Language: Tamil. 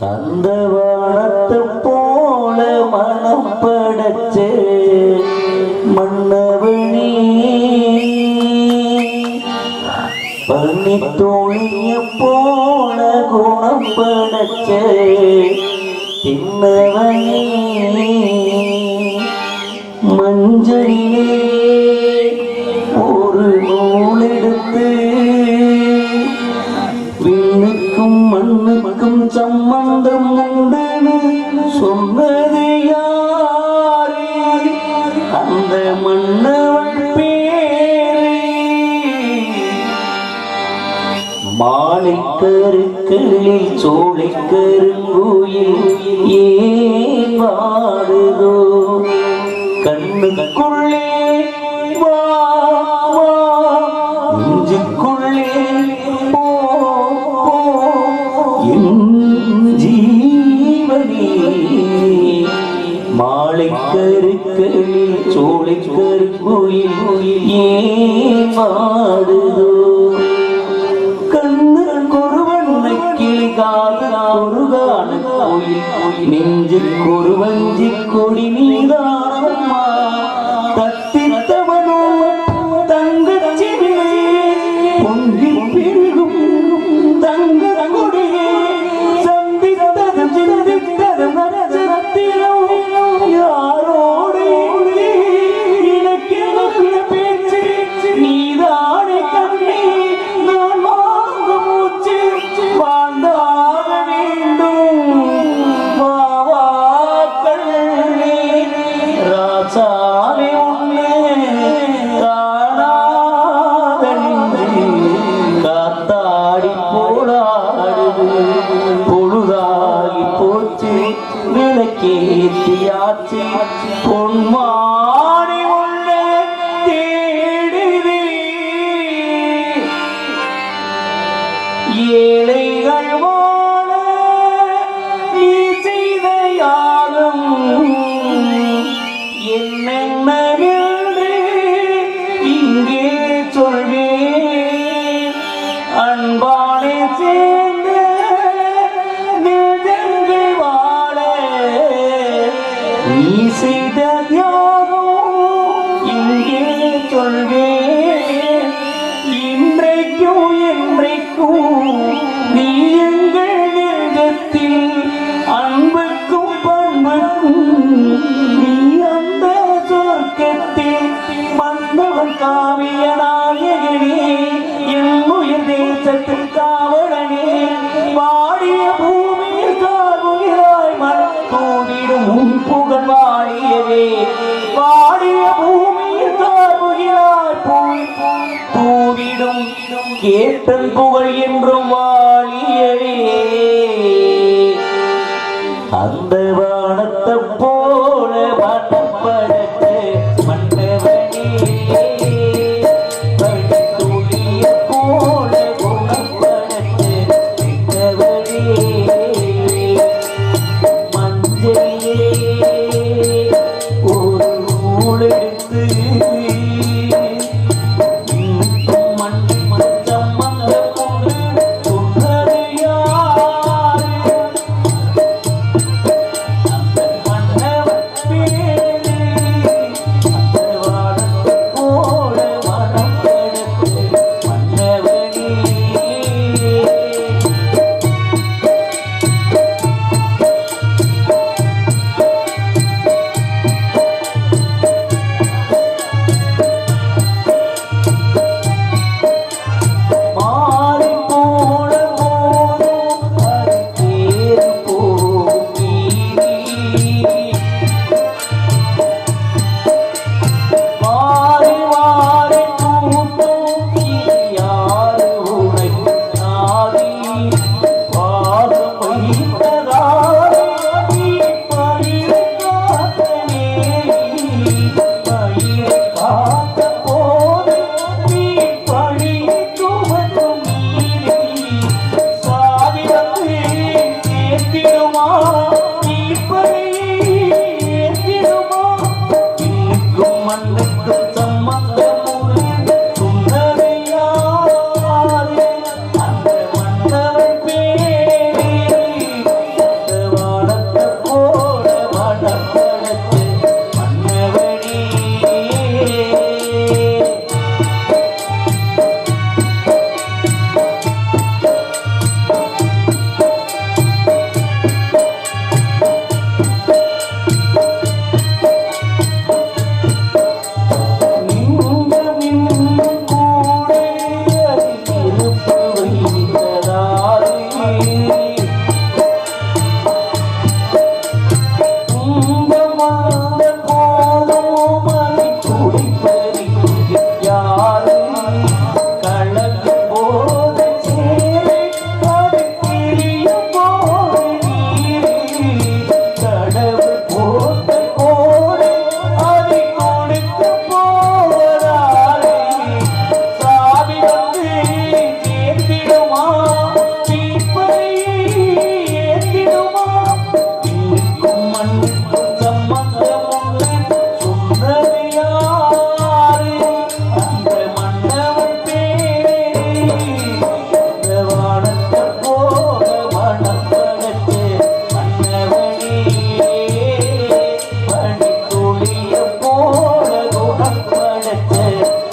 அந்த வானத்தை போல மனம் படைச்சு. மன்னவனே பனி தோழிய போல குணம் படைச்சு. தின்னவனே. சம்பந்தம் உண்டுன்னு சொன்னது யாரே? அந்த மன்னவள் பேரு. மாலைக்கருக்களில் சோலை கருங்குயில் ஏன் வாடுதோ? கண்ணுக்குள்ளே கருக்களில் சோலை கருங்குயில் ஏன் வாடுதோ கண்ணு கொருவண்ணை கிளிகாத பொழுதாகி போச்சு விளக்கேத்தியாச்சு பொன்மாடி உள்ள தேடுது ஏழைகள் வாழ காவிய நாயகனே என் உயிர் தேசத்தில் காவலனே வாடிய பூமியில் கார்முகிறாய் மண் தூவிடும் உன் புகழ் வாழியவே வாடிய பூமியில் கார்முகிறாய் பூமி தூவிடும் கேட்டன் புகழ் என்றும் வாழியவே. அந்த quando Thank.